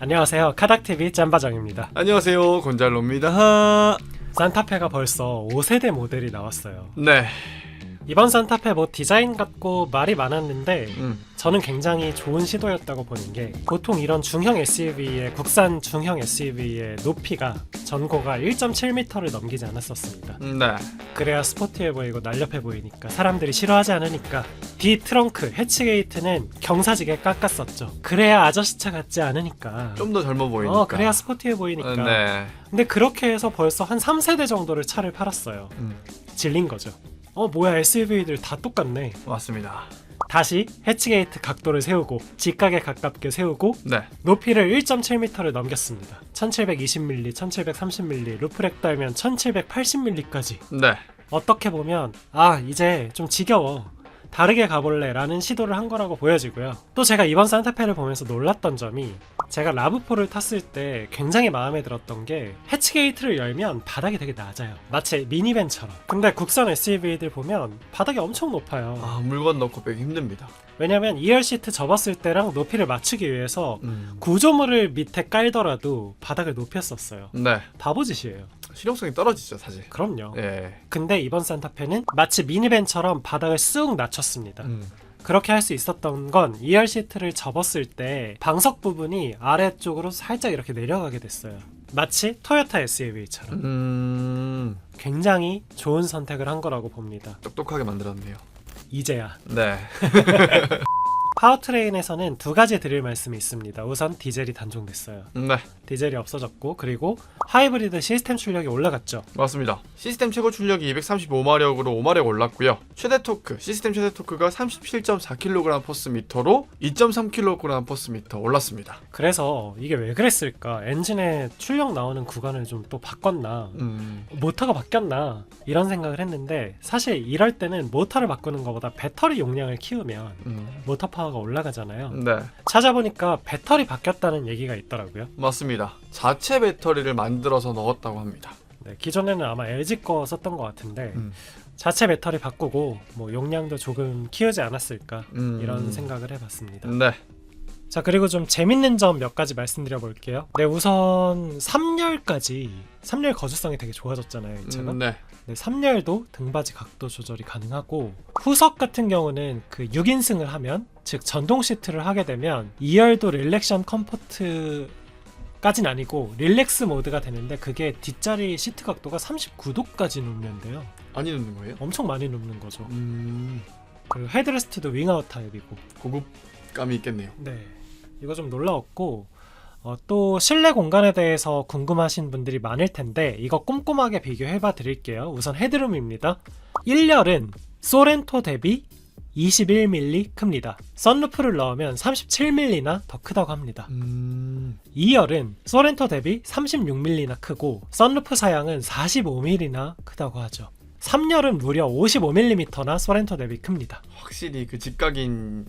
안녕하세요. 카닥TV 짬바정입니다. 안녕하세요 곤잘로입니다 산타페가 벌써 5세대 모델이 나왔어요. 네 이번 산타페 뭐 디자인 같고 말이 많았는데 음, 저는 굉장히 좋은 시도였다고 보는 게 보통 이런 중형 SUV의 국산 중형 SUV의 높이가 전고가 1.7m를 넘기지 않았었습니다. 네 그래야 스포티해 보이고 날렵해 보이니까 사람들이 싫어하지 않으니까 뒤 트렁크 해치 게이트는 경사지게 깎았었죠. 그래야 아저씨차 같지 않으니까. 좀 더 젊어 보이니까 어 그래야 스포티해 보이니까. 네 근데 그렇게 해서 벌써 한 3세대 정도를 차를 팔았어요. 음, 질린 거죠. 어 뭐야 SUV들 다 똑같네. 맞습니다 다시 해치게이트 각도를 세우고 직각에 가깝게 세우고 네 높이를 1.7m를 넘겼습니다. 1720mm, 1730mm, 루프렉 달면 1780mm까지. 네. 어떻게 보면 아 이제 좀 지겨워. 다르게 가볼래 라는 시도를 한 거라고 보여지고요. 또 제가 이번 산타페를 보면서 놀랐던 점이 제가 라브4를 탔을 때 굉장히 마음에 들었던 게 해치 게이트를 열면 바닥이 되게 낮아요. 마치 미니밴처럼. 근데 국산 SUV들 보면 바닥이 엄청 높아요. 아 물건 넣고 빼기 힘듭니다 왜냐면 2열 시트 접었을 때랑 높이를 맞추기 위해서 음, 구조물을 밑에 깔더라도 바닥을 높였었어요. 네 바보짓이에요. 실용성이 떨어지죠 사실 그럼요. 예 근데 이번 산타페는 마치 미니밴처럼 바닥을 쑥 낮췄습니다. 음, 그렇게 할 수 있었던 건 2열 시트를 접었을 때 방석 부분이 아래쪽으로 살짝 이렇게 내려가게 됐어요. 마치 토요타 SUV처럼. 음. 굉장히 좋은 선택을 한 거라고 봅니다. 똑똑하게 만들었네요. 이제야. 네 파워트레인에서는 두 가지 드릴 말씀이 있습니다. 우선 디젤이 단종됐어요. 네, 디젤이 없어졌고 그리고 하이브리드 시스템 출력이 올라갔죠. 맞습니다. 시스템 최고 출력이 235마력으로 5마력 올랐고요. 최대 토크, 시스템 최대 토크가 37.4kg 포스미터로 2.3kg 포스미터 올랐습니다. 그래서 이게 왜 그랬을까? 엔진에 출력 나오는 구간을 좀 또 바꿨나? 음, 모터가 바뀌었나? 이런 생각을 했는데 사실 이럴 때는 모터를 바꾸는 것보다 배터리 용량을 키우면 음, 모터 파워가 올라가잖아요. 네, 찾아보니까 배터리 바뀌었다는 얘기가 있더라고요. 맞습니다. 자체 배터리를 만들어서 넣었다고 합니다. 네, 기존에는 아마 LG 거 썼던 것 같은데 음. 자체 배터리 바꾸고 뭐 용량도 조금 키우지 않았을까 음. 이런 생각을 해봤습니다. 네, 자 그리고 좀 재밌는 점 몇 가지 말씀드려 볼게요. 네 우선 3열까지 3열 거주성이 되게 좋아졌잖아요 이 차가. 음, 네, 네, 3열도 등받이 각도 조절이 가능하고 후석 같은 경우는 그 6인승을 하면 즉 전동 시트를 하게 되면 2열도 릴렉션 컴포트 까진 아니고 릴렉스 모드가 되는데 그게 뒷자리 시트 각도가 39도까지 눕는데요. 아니 넣는 거예요? 엄청 많이 눕는 거죠. 음, 그리고 헤드레스트도 윙아웃 타입이고 고급감이 있겠네요. 네. 이거 좀 놀라웠고 어, 또 실내 공간에 대해서 궁금하신 분들이 많을 텐데 이거 꼼꼼하게 비교해 봐 드릴게요. 우선 헤드룸입니다. 1열은 소렌토 대비 21mm 큽니다. 썬루프를 넣으면 37mm나 더 크다고 합니다. 음, 2열은 소렌토 대비 36mm나 크고 썬루프 사양은 45mm나 크다고 하죠. 3열은 무려 55mm나 소렌토 대비 큽니다. 확실히 그 직각인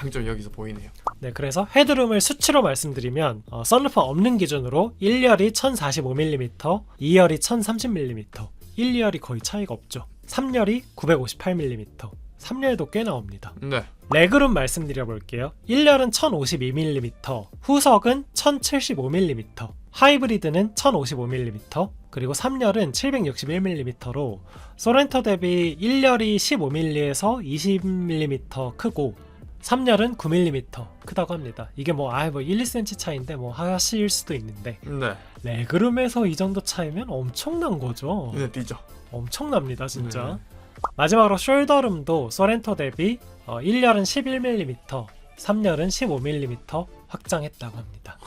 장점이 여기서 보이네요. 네, 그래서 헤드룸을 수치로 말씀드리면 어, 썬루프 없는 기준으로 1열이 1045mm, 2열이 1030mm, 1, 2열이 거의 차이가 없죠. 3열이 958mm, 3열도 꽤 나옵니다. 네, 레그룸 말씀드려 볼게요. 1열은 1052mm, 후석은 1075mm, 하이브리드는 1055mm, 그리고 3열은 761mm로 소렌토 대비 1열이 15mm에서 20mm 크고 3열은 9mm 크다고 합니다. 이게 뭐 아예 뭐 1, 2cm 차이인데 뭐 하실 수도 있는데 네, 레그룸에서 이 정도 차이면 엄청난 거죠. 눈에 띄죠. 엄청납니다 진짜. 네. 마지막으로 숄더룸도 소렌토 대비 어, 1열은 11mm, 3열은 15mm 확장했다고 합니다.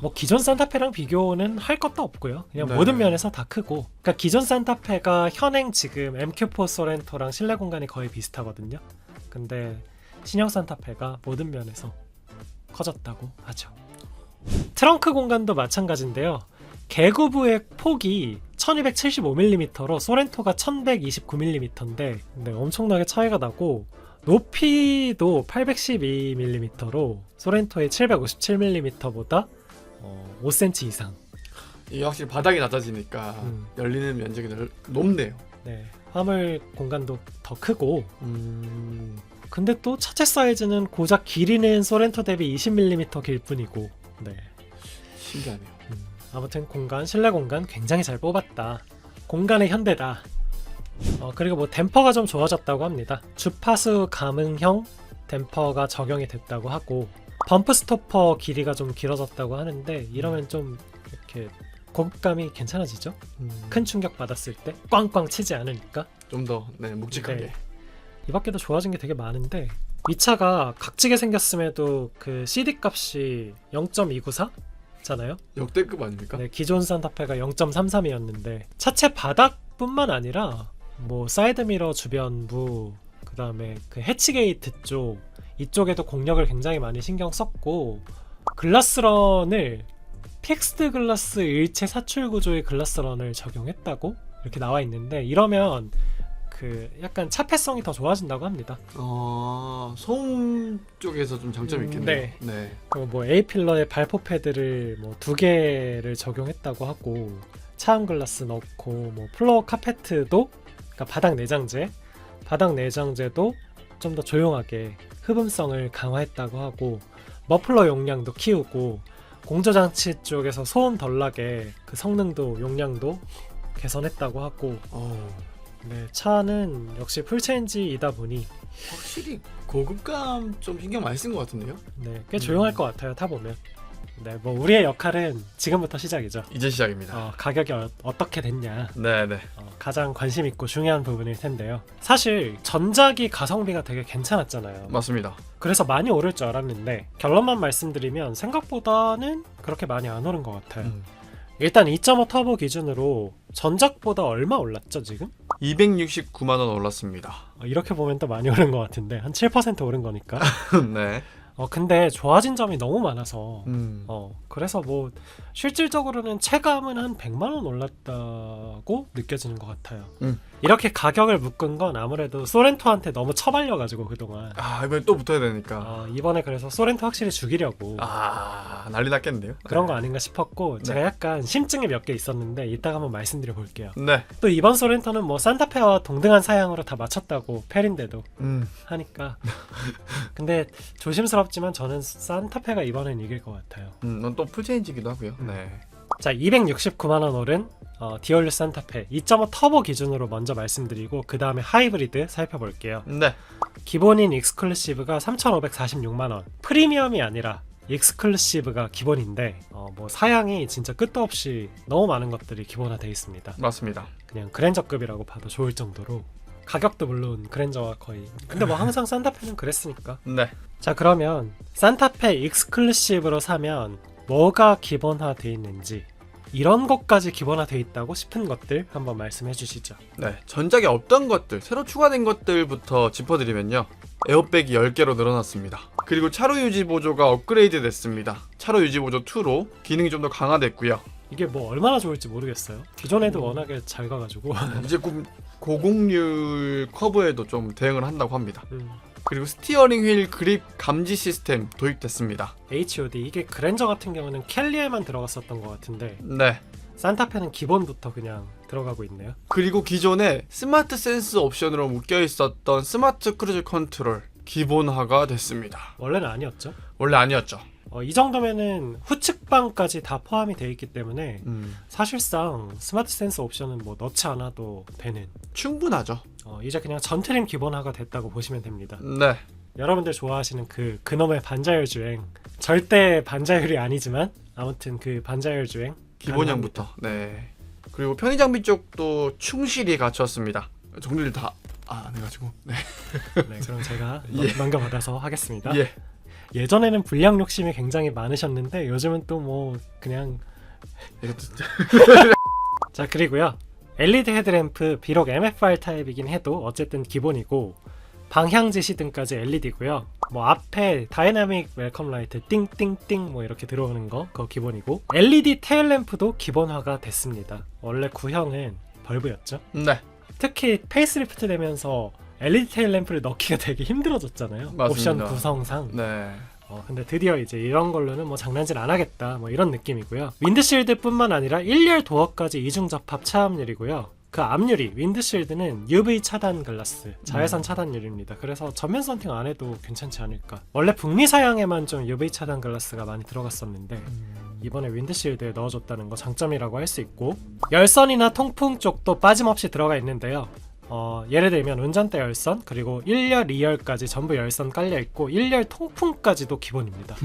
뭐 기존 산타페랑 비교는 할 것도 없고요. 그냥 네. 모든 면에서 다 크고. 그러니까 기존 산타페가 현행 지금 MQ4 소렌토랑 실내 공간이 거의 비슷하거든요. 근데 신형 산타페가 모든 면에서 커졌다고 하죠. 트렁크 공간도 마찬가지인데요. 개구부의 폭이 1275mm로 소렌토가 1129mm인데 네, 엄청나게 차이가 나고 높이도 812mm로 소렌토의 757mm보다 어, 5cm 이상 이게 확실히 바닥이 낮아지니까 음. 열리는 면적이 넓, 높네요. 네, 화물 공간도 더 크고 음, 근데 또 차체 사이즈는 고작 길이는 소렌토 대비 20mm 길 뿐이고 네. 신기하네요. 음, 아무튼 공간 실내 공간 굉장히 잘 뽑았다. 공간의 현대다. 어, 그리고 뭐 댐퍼가 좀 좋아졌다고 합니다. 주파수 감응형 댐퍼가 적용이 됐다고 하고 범프 스토퍼 길이가 좀 길어졌다고 하는데 이러면 좀 이렇게 고급감이 괜찮아지죠? 큰 충격 받았을 때 꽝꽝 치지 않으니까 좀 더 네, 묵직하게. 네. 이 밖에도 좋아진 게 되게 많은데 이 차가 각지게 생겼음에도 그 CD 값이 0.294 잖아요. 역대급 아닙니까? 네, 기존 산타페가 0.33이었는데 차체 바닥뿐만 아니라 뭐 사이드미러 주변부 그다음에 그 해치게이트 쪽 이쪽에도 공력을 굉장히 많이 신경 썼고 글라스런을 픽스드 글라스 일체 사출 구조의 글라스런을 적용했다고 이렇게 나와 있는데 이러면 그 약간 차폐성이 더 좋아진다고 합니다. 어, 소음 쪽에서 좀 장점이 음, 있겠네요. 네. 네. 그리고 뭐 A 필러에 발포 패드를 뭐 두 개를 적용했다고 하고 차음 글라스 넣고 뭐 플로어 카페트도 그러니까 바닥 내장재 바닥 내장재도 좀 더 조용하게 흡음성을 강화했다고 하고 머플러 용량도 키우고 공조 장치 쪽에서 소음 덜 나게 그 성능도 용량도 개선했다고 하고 어, 네, 차는 역시 풀체인지이다 보니 확실히 고급감 좀 신경 많이 쓴 것 같은데요? 네, 꽤 조용할 것 같아요 타 보면 네, 뭐 우리의 역할은 지금부터 시작이죠 이제 시작입니다. 어, 가격이 어, 어떻게 됐냐 네, 네. 어, 가장 관심 있고 중요한 부분일 텐데요. 사실 전작이 가성비가 되게 괜찮았잖아요. 맞습니다. 그래서 많이 오를 줄 알았는데 결론만 말씀드리면 생각보다는 그렇게 많이 안 오른 것 같아요. 음. 일단 2.5 터보 기준으로 전작보다 얼마 올랐죠 지금? 269만 원 올랐습니다. 어, 이렇게 보면 또 많이 오른 것 같은데 한 7% 오른 거니까. 네. 어 근데 좋아진 점이 너무 많아서 음. 어 그래서 뭐 실질적으로는 체감은 한 100만 원 올랐다고 느껴지는 것 같아요. 음. 이렇게 가격을 묶은 건 아무래도 소렌토한테 너무 처발려가지고 그동안 아 이번에 또 붙어야 되니까. 어, 이번에 그래서 소렌토 확실히 죽이려고 아 난리 났겠는데요? 그런 거 아닌가 싶었고 네. 제가 약간 심증이 몇 개 있었는데 이따가 한번 말씀드려 볼게요. 네. 또 이번 소렌토는 뭐 산타페와 동등한 사양으로 다 맞췄다고 페린데도 음. 하니까 근데 조심스럽지만 저는 산타페가 이번엔 이길 것 같아요. 음, 넌또 풀체인지기도 하고요. 네. 자, 269만 원 오른 어, 디올류 산타페 2.5 터보 기준으로 먼저 말씀드리고 그 다음에 하이브리드 살펴볼게요. 네. 기본인 익스클루시브가 3,546만 원. 프리미엄이 아니라 익스클루시브가 기본인데 어, 뭐 사양이 진짜 끝도 없이 너무 많은 것들이 기본화되어 있습니다. 맞습니다. 그냥 그랜저급이라고 봐도 좋을 정도로 가격도 물론 그랜저와 거의. 근데 뭐 항상 산타페는 그랬으니까. 네. 자 그러면 산타페 익스클루시브로 사면 뭐가 기본화돼 있는지 이런 것까지 기본화돼 있다고 싶은 것들 한번 말씀해 주시죠. 네. 전작에 없던 것들, 새로 추가된 것들부터 짚어드리면요. 에어백이 10개로 늘어났습니다. 그리고 차로 유지 보조가 업그레이드 됐습니다. 차로 유지 보조 2로 기능이 좀 더 강화됐고요. 이게 뭐 얼마나 좋을지 모르겠어요. 기존에도 워낙에 잘 가가지고 이제 고, 고공률 커브에도 좀 대응을 한다고 합니다. 음, 그리고 스티어링 휠 그립 감지 시스템 도입됐습니다. HOD 이게 그랜저 같은 경우는 캘리에만 들어갔었던 것 같은데 네. 산타페는 기본부터 그냥 들어가고 있네요. 그리고 기존에 스마트 센스 옵션으로 묶여 있었던 스마트 크루즈 컨트롤 기본화가 됐습니다. 원래는 아니었죠. 원래 아니었죠. 어, 이 정도면은 후측방까지 다 포함이 돼 있기 때문에 음, 사실상 스마트 센서 옵션은 뭐 넣지 않아도 되는 충분하죠. 어, 이제 그냥 전트림 기본화가 됐다고 보시면 됩니다. 네. 여러분들 좋아하시는 그 그놈의 반자율 주행 절대 반자율이 아니지만 아무튼 그 반자율 주행 기본형부터. 네. 그리고 편의 장비 쪽도 충실히 갖췄습니다. 정리를 다 아, 안 해가지고. 네. 네, 그럼 제가 예. 넘겨받아서 하겠습니다. 예. 예전에는 불량 욕심이 굉장히 많으셨는데 요즘은 또 뭐 그냥 이것도 자 그리고요. LED 헤드램프 비록 MFR 타입이긴 해도 어쨌든 기본이고 방향 지시 등까지 LED고요. 뭐 앞에 다이나믹 웰컴 라이트 띵띵띵 뭐 이렇게 들어오는 거 그거 기본이고 LED 테일 램프도 기본화가 됐습니다. 원래 구형은 벌브였죠? 네. 특히 페이스리프트 되면서 LED 테일 램프를 넣기가 되게 힘들어졌잖아요 맞습니다. 옵션 구성상 네. 어, 근데 드디어 이제 이런 걸로는 뭐 장난질 안 하겠다 뭐 이런 느낌이고요. 윈드실드뿐만 아니라 1열 도어까지 이중 접합 차압률이고요. 그 앞유리 윈드실드는 UV 차단 글라스 자외선 차단율입니다. 그래서 전면 선팅 안 해도 괜찮지 않을까. 원래 북미 사양에만 좀 UV 차단 글라스가 많이 들어갔었는데 이번에 윈드실드에 넣어줬다는 거 장점이라고 할 수 있고 열선이나 통풍 쪽도 빠짐없이 들어가 있는데요. 어, 예를 들면 운전대 열선 그리고 1열, 2열까지 전부 열선 깔려 있고 1열 통풍까지도 기본입니다.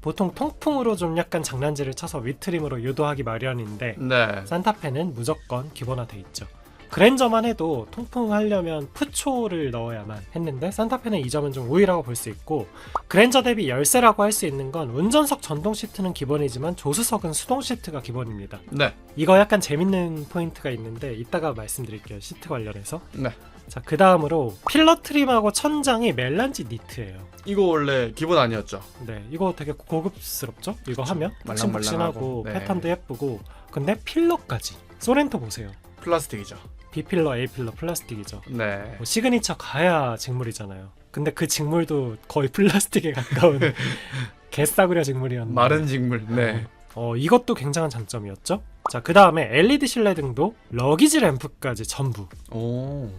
보통 통풍으로 좀 약간 장난질을 쳐서 위트림으로 유도하기 마련인데 네. 산타페는 무조건 기본화돼 있죠. 그랜저만 해도 통풍하려면 푸초를 넣어야만 했는데 산타페는 이 점은 좀 우위라고 볼 수 있고 그랜저 대비 열쇠라고 할 수 있는 건 운전석 전동 시트는 기본이지만 조수석은 수동 시트가 기본입니다. 네. 이거 약간 재밌는 포인트가 있는데 이따가 말씀드릴게요. 시트 관련해서. 네. 자, 그 다음으로 필러 트림하고 천장이 멜란지 니트예요. 이거 원래 기본 아니었죠? 네, 이거 되게 고급스럽죠? 이거. 하면 말랑말랑하고. 푹신푹신하고 네. 패턴도 예쁘고 근데 필러까지 소렌토 보세요. 플라스틱이죠. B필러, A필러 플라스틱이죠. 네. 뭐 시그니처 가야 직물이잖아요. 근데 그 직물도 거의 플라스틱에 가까운 개싸구려 직물이었는데 마른 직물. 네. 어, 이것도 굉장한 장점이었죠. 자, 그 다음에 LED 실내 등도 러기지 램프까지 전부. 오.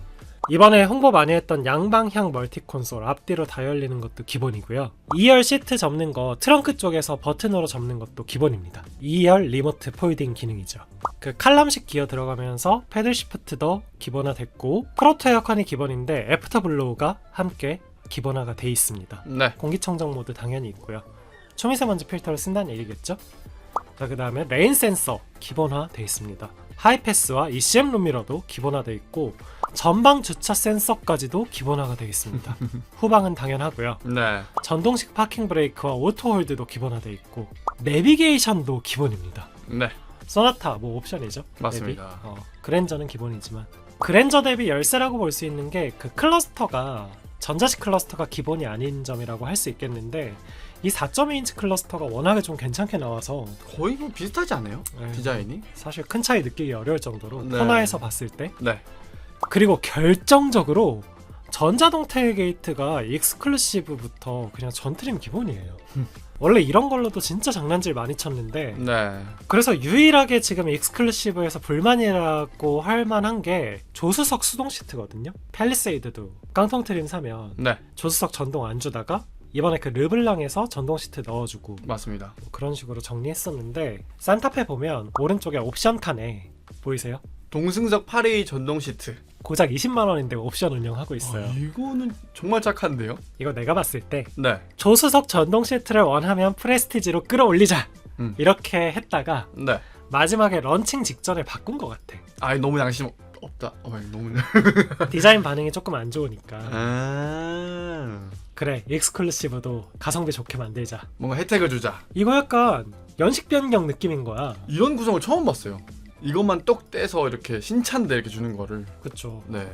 이번에 홍보 많이 했던 양방향 멀티 콘솔 앞뒤로 다 열리는 것도 기본이고요. 2열 시트 접는 거 트렁크 쪽에서 버튼으로 접는 것도 기본입니다. 2열 리모트 폴딩 기능이죠. 그 칼럼식 기어 들어가면서 패들 시프트도 기본화됐고 프로토 에어컨이 기본인데 애프터 블로우가 함께 기본화가 돼 있습니다. 네. 공기청정 모드 당연히 있고요. 초미세먼지 필터를 쓴다는 얘기겠죠? 자, 그 다음에 레인 센서 기본화 돼 있습니다. 하이패스와 ECM 룸미러도 기본화돼 있고 전방 주차 센서까지도 기본화가 되어 있습니다. 후방은 당연하고요. 네. 전동식 파킹 브레이크와 오토 홀드도 기본화돼 있고 내비게이션도 기본입니다. 네. 소나타 뭐 옵션이죠. 맞습니다. 어, 그랜저는 기본이지만 그랜저 대비 열쇠라고 볼 수 있는 게 그 클러스터가 전자식 클러스터가 기본이 아닌 점이라고 할 수 있겠는데 이 4.2인치 클러스터가 워낙에 좀 괜찮게 나와서 거의 뭐 비슷하지 않아요? 네, 디자인이? 사실 큰 차이 느끼기 어려울 정도로 네. 코나에서 봤을 때 네. 그리고 결정적으로 전자동 테일게이트가 익스클루시브부터 그냥 전트림 기본이에요. 음. 원래 이런 걸로도 진짜 장난질 많이 쳤는데 네. 그래서 유일하게 지금 익스클루시브에서 불만이라고 할 만한 게 조수석 수동 시트거든요. 팰리세이드도 깡통 트림 사면 네. 조수석 전동 안 주다가 이번에 그 르블랑에서 전동 시트 넣어주고 맞습니다. 뭐 그런 식으로 정리했었는데 산타페 보면 오른쪽에 옵션 칸에 보이세요? 동승석 8A 전동 시트. 고작 20만 원인데 옵션 운영하고 있어요. 아, 이거는 정말 착한데요? 이거 내가 봤을 때 네. 조수석 전동 시트를 원하면 프레스티지로 끌어올리자 음. 이렇게 했다가 네. 마지막에 런칭 직전에 바꾼 것 같아. 아, 너무 양심 없다. 어, 너무. 디자인 반응이 조금 안 좋으니까 아. 그래 익스클루시브도 가성비 좋게 만들자. 뭔가 혜택을 주자. 이거 약간 연식 변경 느낌인 거야. 이런 구성을 처음 봤어요. 이것만 똑 떼서 이렇게 신찬데 이렇게 주는 거를. 그쵸. 네.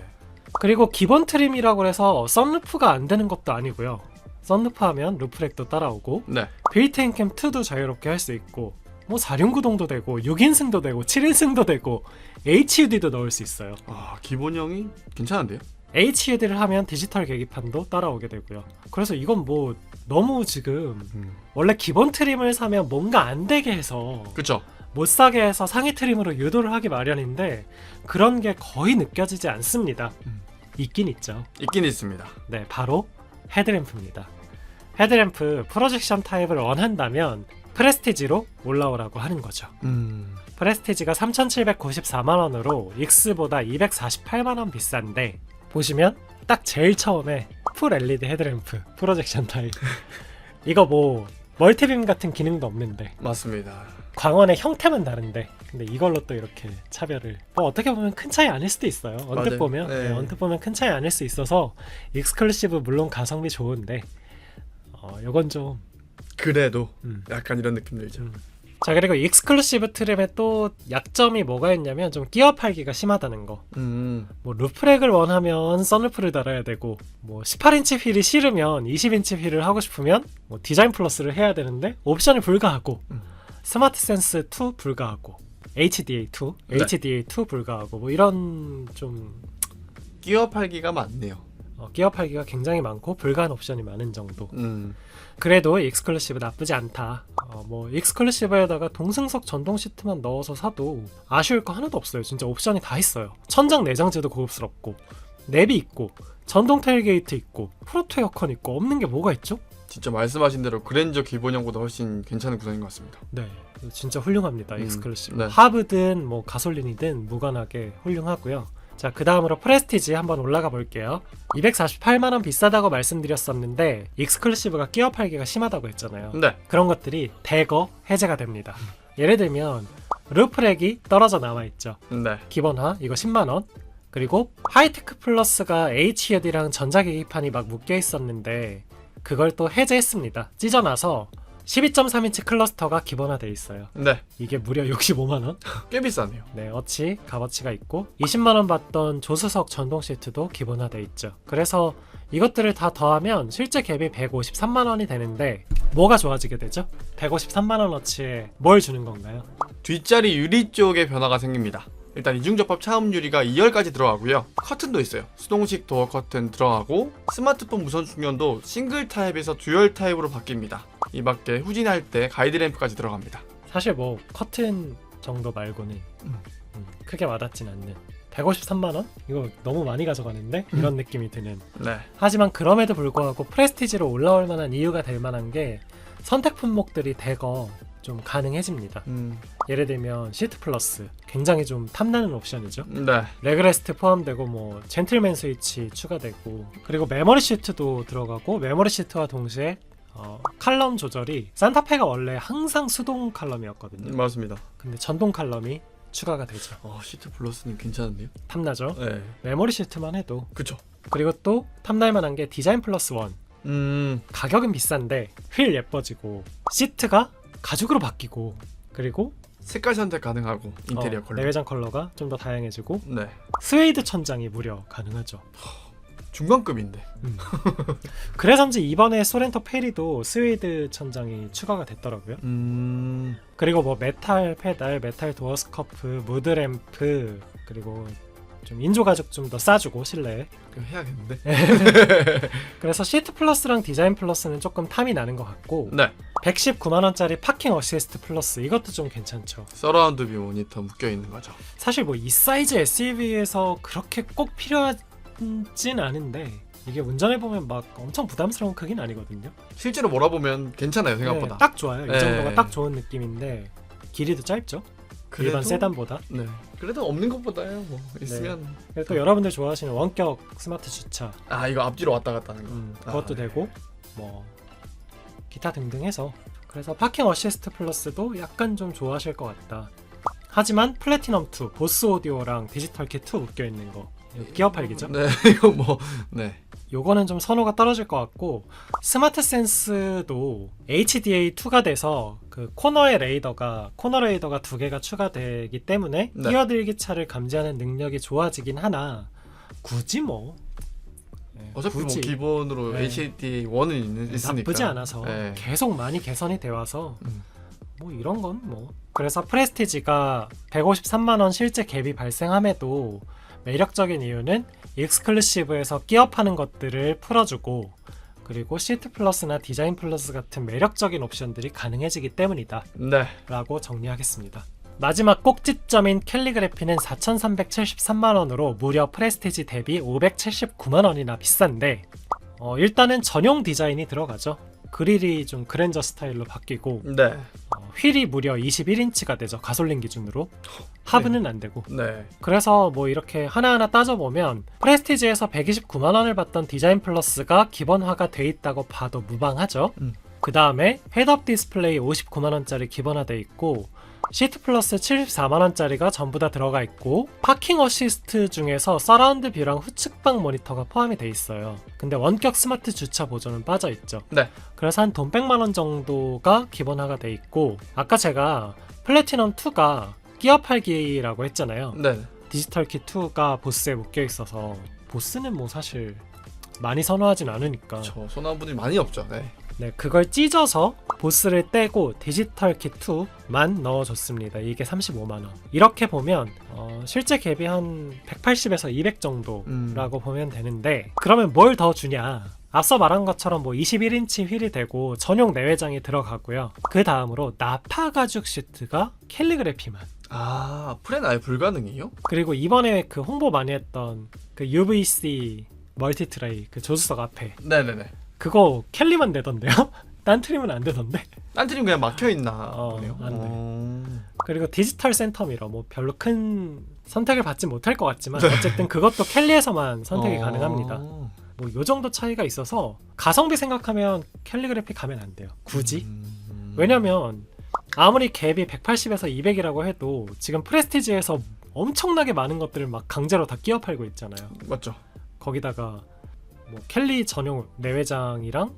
그리고 기본 트림이라고 해서 썬루프가 안 되는 것도 아니고요. 썬루프 하면 루프렉도 따라오고 네. 빌트인 캠 2도 자유롭게 할 수 있고 뭐 4륜구동도 되고 6인승도 되고 7인승도 되고 HUD도 넣을 수 있어요. 아, 기본형이 괜찮은데요? HUD를 하면 디지털 계기판도 따라오게 되고요. 그래서 이건 뭐 너무 지금 음. 원래 기본 트림을 사면 뭔가 안 되게 해서 그쵸? 못 사게 해서 상위 트림으로 유도를 하기 마련인데 그런 게 거의 느껴지지 않습니다. 음. 있긴 있죠. 있긴 있습니다. 네, 바로 헤드램프입니다. 헤드램프 프로젝션 타입을 원한다면 프레스티지로 올라오라고 하는 거죠. 음. 프레스티지가 3,794만 원으로 익스보다 248만 원 비싼데 보시면 딱 제일 처음에 풀 LED 헤드램프 프로젝션 타입 이거 뭐 멀티빔 같은 기능도 없는데 맞습니다. 광원의 형태만 다른데 근데 이걸로 또 이렇게 차별을 뭐 어떻게 보면 큰 차이 아닐 수도 있어요 언뜻 맞아요. 보면 네. 네, 언뜻 보면 큰 차이 아닐 수 있어서 익스클루시브 물론 가성비 좋은데 어 요건 좀 그래도 음. 약간 이런 느낌 들죠. 음. 자 그리고 익스클루시브 트림의 또 약점이 뭐가 있냐면 좀 끼어 팔기가 심하다는 거. 음. 뭐 루프렉을 원하면 선루프를 달아야 되고 뭐 18인치 휠이 싫으면 20인치 휠을 하고 싶으면 뭐 디자인 플러스를 해야 되는데 옵션이 불가하고 음. 스마트 센스 2 불가하고 HDA2, 네. HDA2 불가하고 뭐 이런 좀 끼어 팔기가 많네요. 어, 끼어 팔기가 굉장히 많고 불가한 옵션이 많은 정도. 음. 그래도 익스클루시브 나쁘지 않다. 어, 뭐 익스클루시브에다가 동승석 전동 시트만 넣어서 사도 아쉬울 거 하나도 없어요. 진짜 옵션이 다 있어요. 천장 내장재도 고급스럽고 내비 있고 전동 테일게이트 있고 프로토 에어컨 있고 없는 게 뭐가 있죠? 진짜 말씀하신 대로 그랜저 기본형보다 훨씬 괜찮은 구성인 것 같습니다. 네, 진짜 훌륭합니다. 음, 익스클루시브. 네. 하브든 뭐 가솔린이든 무관하게 훌륭하고요. 자, 그 다음으로 프레스티지 한번 올라가 볼게요. 248만 원 비싸다고 말씀드렸었는데 익스클루시브가 끼어 팔기가 심하다고 했잖아요. 네. 그런 것들이 대거 해제가 됩니다. 예를 들면 루프렉이 떨어져 나와 있죠. 네. 기본화 이거 10만 원. 그리고 하이테크 플러스가 HUD랑 전자계기판이 막 묶여 있었는데 그걸 또 해제했습니다. 찢어놔서 12.3인치 클러스터가 기본화돼 있어요. 네. 이게 무려 65만 원. 꽤 비싸네요. 네, 어치 값어치가 있고 20만 원 받던 조수석 전동 시트도 기본화돼 있죠. 그래서 이것들을 다 더하면 실제 갭이 153만 원이 되는데 뭐가 좋아지게 되죠? 153만 원어치에 뭘 주는 건가요? 뒷자리 유리 쪽에 변화가 생깁니다. 일단 이중접합 차음 유리가 2열까지 들어가고요. 커튼도 있어요. 수동식 도어 커튼 들어가고 스마트폰 무선 충전도 싱글 타입에서 듀얼 타입으로 바뀝니다. 이 밖에 후진할 때 가이드 램프까지 들어갑니다. 사실 뭐 커튼 정도 말고는 음. 음, 크게 와닿진 않는 153만 원? 이거 너무 많이 가져가는데 이런 느낌이 드는. 네. 하지만 그럼에도 불구하고 프레스티지로 올라올 만한 이유가 될 만한 게 선택 품목들이 대거 좀 가능해집니다. 음, 예를 들면 시트 플러스 굉장히 좀 탐나는 옵션이죠. 네. 레그레스트 포함되고 뭐 젠틀맨 스위치 추가되고 그리고 메모리 시트도 들어가고 메모리 시트와 동시에 어, 칼럼 조절이 산타페가 원래 항상 수동 칼럼이었거든요. 맞습니다. 근데 전동 칼럼이 추가가 되죠. 어, 시트 플러스는 괜찮은데요? 탐나죠? 네. 메모리 시트만 해도 그쵸. 그리고 또 탐날 만한 게 디자인 플러스 원 음, 가격은 비싼데 휠 예뻐지고 시트가 가죽으로 바뀌고 그리고 색깔 선택 가능하고 인테리어 어, 컬러. 내외장 컬러가 좀 더 다양해지고 네. 스웨이드 천장이 무려 가능하죠. 중간급인데. 음. 그래서인지 이번에 소렌토 페리도 스웨이드 천장이 추가가 됐더라고요. 음, 그리고 뭐 메탈 페달, 메탈 도어 스커프, 무드 램프 그리고 좀 인조 가죽 좀 더 싸주고 실내에. 그거 해야겠는데. 그래서 시트 플러스랑 디자인 플러스는 조금 탐이 나는 것 같고 네. 119만 원짜리 파킹 어시스트 플러스 이것도 좀 괜찮죠. 서라운드 뷰 모니터 묶여 있는 거죠. 사실 뭐 이 사이즈 SUV에서 그렇게 꼭 필요하진 않은데 이게 운전해 보면 막 엄청 부담스러운 크기는 아니거든요. 실제로 몰아보면 괜찮아요 생각보다. 네, 딱 좋아요. 이 네. 정도가 딱 좋은 느낌인데 길이도 짧죠. 일반 세단보다. 네. 그래도 없는 것보다요. 뭐 있으면. 그리고 또 여러분들 좋아하시는 원격 스마트 주차 아 이거 앞뒤로 왔다 갔다 하는 거. 음, 아, 그것도 네. 되고 뭐 기타 등등 해서 그래서 파킹 어시스트 플러스도 약간 좀 좋아하실 것 같다. 하지만 플래티넘 2, 보스 오디오랑 디지털 키 2 묶여 있는 거 기어 팔기죠. 네 이거 뭐 네. 요거는 좀 선호가 떨어질 것 같고 스마트 센스도 HDA2가 돼서 그 코너의 레이더가 코너 레이더가 두 개가 추가되기 때문에 네. 끼어들기 차를 감지하는 능력이 좋아지긴 하나 굳이 뭐 네, 어차피 뭐 굳이 기본으로 네. HDD 1은 있는 있으니까. 나쁘지 않아서 네. 계속 많이 개선이 되어 와서 음. 뭐 이런 건 뭐 그래서 프레스티지가 153만 원 실제 갭이 발생함에도 매력적인 이유는 익스클루시브에서 끼업하는 것들을 풀어주고 그리고 시트 플러스나 디자인 플러스 같은 매력적인 옵션들이 가능해지기 때문이다 네. 라고 정리하겠습니다. 마지막 꼭지점인 캘리그래피는 4,373만 원으로 무려 프레스티지 대비 579만 원이나 비싼데 어, 일단은 전용 디자인이 들어가죠. 그릴이 좀 그랜저 스타일로 바뀌고 네. 어, 휠이 무려 21인치가 되죠. 가솔린 기준으로. 하브는 안 되고. 네. 그래서 뭐 이렇게 하나하나 따져보면 프레스티지에서 129만 원을 받던 디자인 플러스가 기본화가 돼 있다고 봐도 무방하죠. 음. 그 다음에 헤드업 디스플레이 59만 원짜리 기본화돼 있고 시트 플러스 74만원짜리가 전부 다 들어가 있고 파킹 어시스트 중에서 서라운드 뷰랑 후측방 모니터가 포함이 돼 있어요. 근데 원격 스마트 주차 보조는 빠져 있죠. 네. 그래서 한 돈 100만원 정도가 기본화가 돼 있고 아까 제가 플래티넘 2가 끼어 팔기라고 했잖아요. 네. 디지털 키 2가 보스에 묶여 있어서 보스는 뭐 사실 많이 선호하진 않으니까 저 선호한 분들이 많이 없죠. 네. 네 그걸 찢어서 보스를 떼고 디지털 키 2만 넣어줬습니다. 이게 35만 원. 이렇게 보면 어, 실제 갭이 한 180에서 200 정도라고 음. 보면 되는데 그러면 뭘 더 주냐? 앞서 말한 것처럼 뭐 21인치 휠이 되고 전용 내외장이 들어가고요. 그 다음으로 나파 가죽 시트가 캘리그래피만 아 프렌 아예 불가능해요? 그리고 이번에 그 홍보 많이 했던 그 UVC 멀티 트레이 그 조수석 앞에 네네네. 그거 켈리만 되던데요? 딴 트림은 안 되던데. 딴 트림 그냥 막혀 있나 어, 보네요. 안 돼. 어. 그리고 디지털 센터미러 뭐 별로 큰 선택을 받지 못할 것 같지만 어쨌든 그것도 켈리에서만 선택이 어. 가능합니다. 뭐 요 정도 차이가 있어서 가성비 생각하면 캘리그래피 가면 안 돼요. 굳이. 음. 왜냐면 아무리 갭이 180에서 200이라고 해도 지금 프레스티지에서 엄청나게 많은 것들을 막 강제로 다 끼워 팔고 있잖아요. 맞죠. 거기다가 뭐 켈리 전용 내외장이랑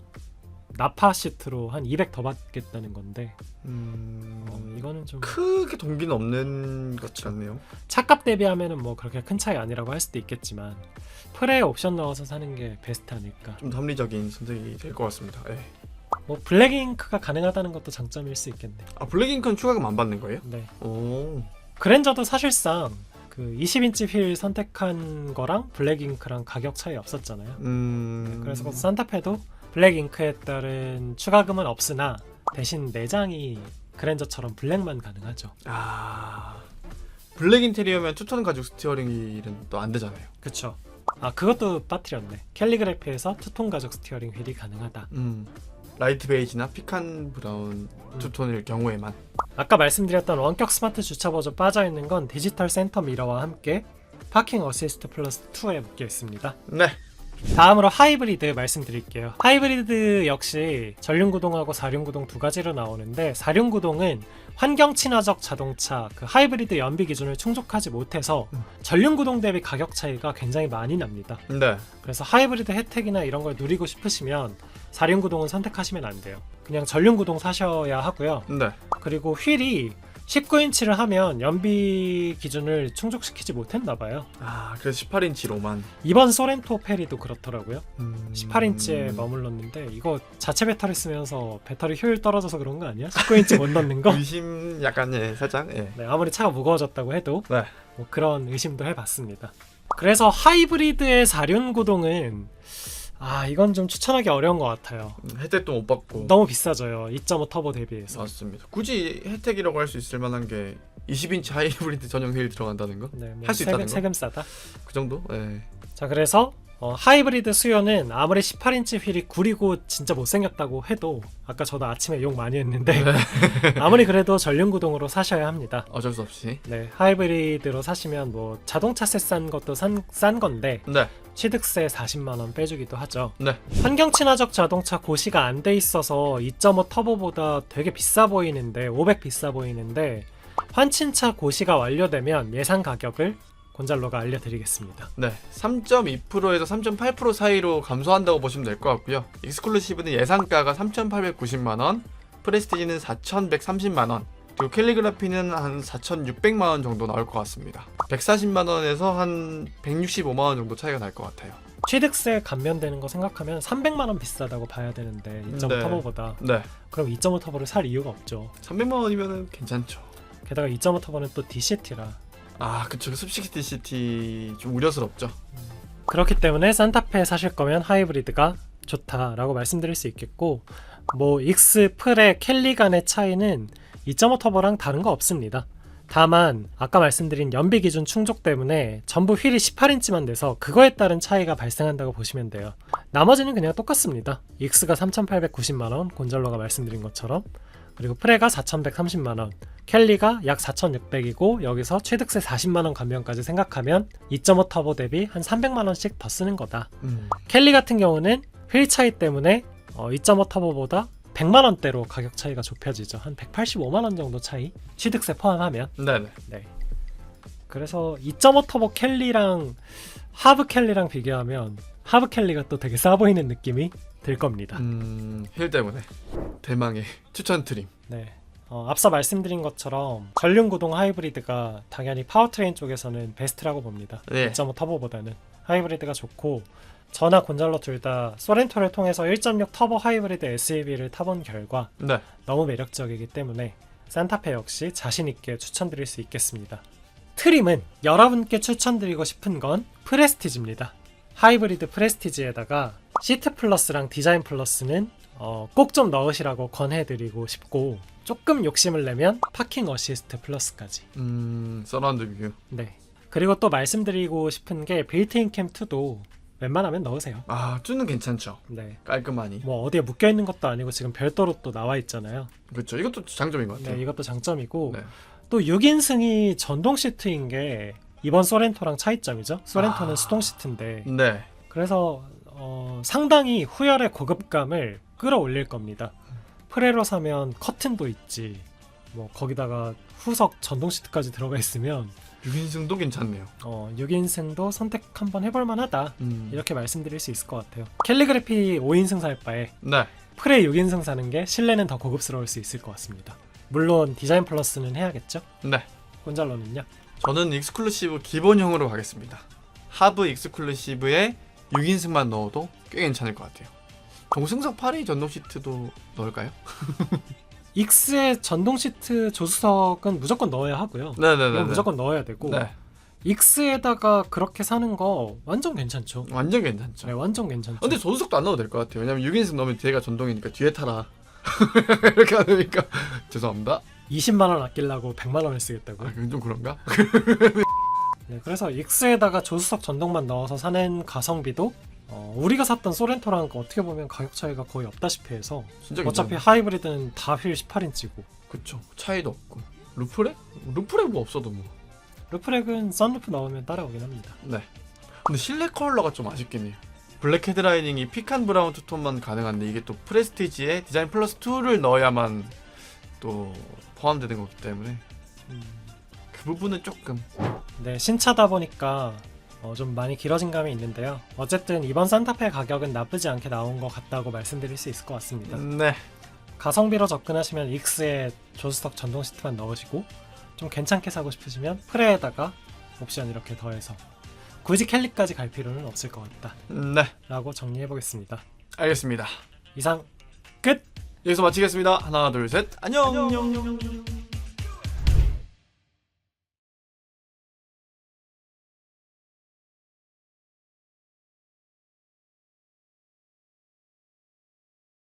나파 시트로 한 200 더 받겠다는 건데 음... 어, 이거는 좀 크게 동기는 없는 것 같지 않네요. 차값 대비하면은 뭐 그렇게 큰 차이 아니라고 할 수도 있겠지만 프레 옵션 넣어서 사는 게 베스트 아닐까. 좀 합리적인 선택이 될 것 같습니다. 예. 뭐 블랙잉크가 가능하다는 것도 장점일 수 있겠네. 아 블랙잉크는 추가금 안 받는 거예요? 네. 오. 그랜저도 사실상 그 20인치 휠 선택한 거랑 블랙 잉크랑 가격 차이 없었잖아요. 음. 그래서 그 산타페도 블랙 잉크에 따른 추가금은 없으나 대신 내장이 그랜저처럼 블랙만 가능하죠. 아 블랙 인테리어면 투톤 가죽 스티어링 휠은 또 안 되잖아요. 그쵸. 아 그것도 빠뜨렸네. 캘리그래피에서 투톤 가죽 스티어링 휠이 가능하다. 음. 라이트 베이지나 피칸 브라운 투톤일 경우에만. 아까 말씀드렸던 원격 스마트 주차 보조 빠져 있는 건 디지털 센터 미러와 함께 파킹 어시스트 플러스 2에 묶여 있습니다. 네. 다음으로 하이브리드 말씀드릴게요. 하이브리드 역시 전륜구동하고 사륜구동 두 가지로 나오는데 사륜구동은 환경 친화적 자동차 그 하이브리드 연비 기준을 충족하지 못해서 음. 전륜구동 대비 가격 차이가 굉장히 많이 납니다. 네. 그래서 하이브리드 혜택이나 이런 걸 누리고 싶으시면 사륜구동은 선택하시면 안 돼요. 그냥 전륜구동 사셔야 하고요. 네. 그리고 휠이 19인치를 하면 연비 기준을 충족시키지 못했나 봐요. 아 그래서 18인치로만. 이번 소렌토 페리도 그렇더라고요. 음... 18인치에 머물렀는데 이거 자체 배터리 쓰면서 배터리 효율 떨어져서 그런 거 아니야? 19인치 못 넣는 거? 의심 약간 예 살짝 예. 네, 아무리 차가 무거워졌다고 해도 네. 뭐 그런 의심도 해봤습니다. 그래서 하이브리드의 사륜 구동은 아 이건 좀 추천하기 어려운 것 같아요. 음, 혜택도 못 받고. 너무 비싸져요. 2.5 터보 대비해서. 맞습니다. 굳이 혜택이라고 할 수 있을 만한 게 20인치 하이브리드 전용 휠 들어간다는 거? 네, 뭐 할수 세금, 있다는 거? 세금 싸다. 그 정도? 예. 자 그래서 어, 하이브리드 수요는 아무리 18인치 휠이 구리고 진짜 못생겼다고 해도 아까 저도 아침에 욕 많이 했는데 아무리 그래도 전륜구동으로 사셔야 합니다. 어쩔 수 없이. 네, 하이브리드로 사시면 뭐 자동차세 싼 것도 산, 싼 건데 네. 취득세 40만 원 빼주기도 하죠. 네. 환경 친화적 자동차 고시가 안 돼 있어서 2.5 터보보다 되게 비싸 보이는데 500 비싸 보이는데 환친차 고시가 완료되면 예상 가격을 곤잘로가 알려드리겠습니다. 네. 3.2%에서 3.8% 사이로 감소한다고 보시면 될 것 같고요. 익스클루시브는 예상가가 3,890만 원, 프레스티지는 4,130만 원, 그리고 캘리그라피는 한 4,600만 원 정도 나올 것 같습니다. 140만 원에서 한 165만 원 정도 차이가 날 것 같아요. 취득세 감면되는 거 생각하면 300만 원 비싸다고 봐야 되는데 2.5 네. 터보보다 네. 그럼 2.5 터보를 살 이유가 없죠. 300만 원이면은 괜찮죠. 게다가 2.5 터보는 또 DCT라 아, 그쵸. 습식시티 시티 좀 우려스럽죠. 그렇기 때문에 산타페 사실 거면 하이브리드가 좋다라고 말씀드릴 수 있겠고 뭐 익스 프레 켈리 간의 차이는 2.5 터보랑 다른 거 없습니다. 다만 아까 말씀드린 연비 기준 충족 때문에 전부 휠이 18인치만 돼서 그거에 따른 차이가 발생한다고 보시면 돼요. 나머지는 그냥 똑같습니다. 익스가 3,890만 원, 곤잘로가 말씀드린 것처럼 그리고 프레가 4,130만 원, 켈리가 약 4,600이고 여기서 취득세 40만 원 감면까지 생각하면 2.5 터보 대비 한 300만 원씩 더 쓰는 거다. 음. 켈리 같은 경우는 휠 차이 때문에 어, 2.5 터보보다 100만 원대로 가격 차이가 좁혀지죠. 한 185만 원 정도 차이. 취득세 포함하면. 네네. 네. 그래서 2.5 터보 켈리랑 하브 켈리랑 비교하면 하브 켈리가 또 되게 싸 보이는 느낌이 들 겁니다. 음, 힐 때문에 대망의 추천 트림. 네. 어, 앞서 말씀드린 것처럼 전륜구동 하이브리드가 당연히 파워트레인 쪽에서는 베스트라고 봅니다. 네. 2.5 터보보다는 하이브리드가 좋고 저나 곤잘로 둘 다 소렌토를 통해서 1.6 터보 하이브리드 SUV를 타본 결과 네. 너무 매력적이기 때문에 산타페 역시 자신 있게 추천드릴 수 있겠습니다. 트림은 여러분께 추천드리고 싶은 건 프레스티지입니다. 하이브리드 프레스티지에다가 시트 플러스랑 디자인 플러스는 어, 꼭 좀 넣으시라고 권해드리고 싶고 조금 욕심을 내면 파킹 어시스트 플러스까지. 음, 서라운드 뷰. 네. 그리고 또 말씀드리고 싶은 게 빌트인 캠 2도 웬만하면 넣으세요. 아 쭈는 괜찮죠. 네. 깔끔하니. 뭐 어디에 묶여 있는 것도 아니고 지금 별도로 또 나와 있잖아요. 그렇죠. 이것도 장점인 것 같아요. 네, 이것도 장점이고 네. 또 6인승이 전동 시트인 게 이번 소렌토랑 차이점이죠. 소렌토는 아. 수동 시트인데 네. 그래서 어, 상당히 후열의 고급감을 끌어올릴 겁니다. 프레로 사면 커튼도 있지. 뭐 거기다가 후석 전동 시트까지 들어가 있으면 6인승도 괜찮네요. 어, 6인승도 선택 한번 해볼 만하다. 음. 이렇게 말씀드릴 수 있을 것 같아요. 캘리그래피 5인승 살 바에 네. 프레 6인승 사는 게 실내는 더 고급스러울 수 있을 것 같습니다. 물론 디자인 플러스는 해야겠죠. 네. 곤잘로는요. 저는 익스클루시브 기본형으로 가겠습니다. 하브 익스클루시브에 6인승만 넣어도 꽤 괜찮을 것 같아요. 동승석 8위 전동 시트도 넣을까요? 익스의 전동 시트 조수석은 무조건 넣어야 하고요. 네네네. 이건 무조건 넣어야 되고 네. 익스에다가 그렇게 사는 거 완전 괜찮죠. 완전 괜찮죠. 네, 완전 괜찮죠. 근데 조수석도 안 넣어도 될 것 같아요. 왜냐면 6인승 넣으면 뒤에가 전동이니까 뒤에 타라. 이렇게 하니까 죄송합니다. 20만 원 아끼려고 100만 원을 쓰겠다고. 아, 그건 좀 그런가? 네, 그래서 익스에다가 조수석 전동만 넣어서 사는 가성비도 어, 우리가 샀던 소렌토랑 어떻게 보면 가격 차이가 거의 없다시피 해서 진짜 어차피. 하이브리드는 다 휠 18인치고 그쵸. 차이도 없고. 루프렉? 루프렉 뭐 없어도 뭐. 루프렉은 썬루프 넣으면 따라오긴 합니다. 네. 근데 실내 컬러가 좀 아쉽긴 해요. 블랙 헤드라이닝이 피칸 브라운 투톤만 가능한데 이게 또 프레스티지에 디자인 플러스 2를 넣어야만 또 포함되는 거기 때문에 음, 그 부분은 조금 네, 신차다 보니까 어, 좀 많이 길어진 감이 있는데요. 어쨌든 이번 산타페 가격은 나쁘지 않게 나온 것 같다고 말씀드릴 수 있을 것 같습니다. 네. 가성비로 접근하시면 익스에 조수석 전동 시트만 넣으시고 좀 괜찮게 사고 싶으시면 프레에다가 옵션 이렇게 더해서 굳이 캘리까지 갈 필요는 없을 것 같다 네. 라고 정리해 보겠습니다 알겠습니다. 이상 끝! 여기서 마치겠습니다. 하나, 둘, 셋. 안녕.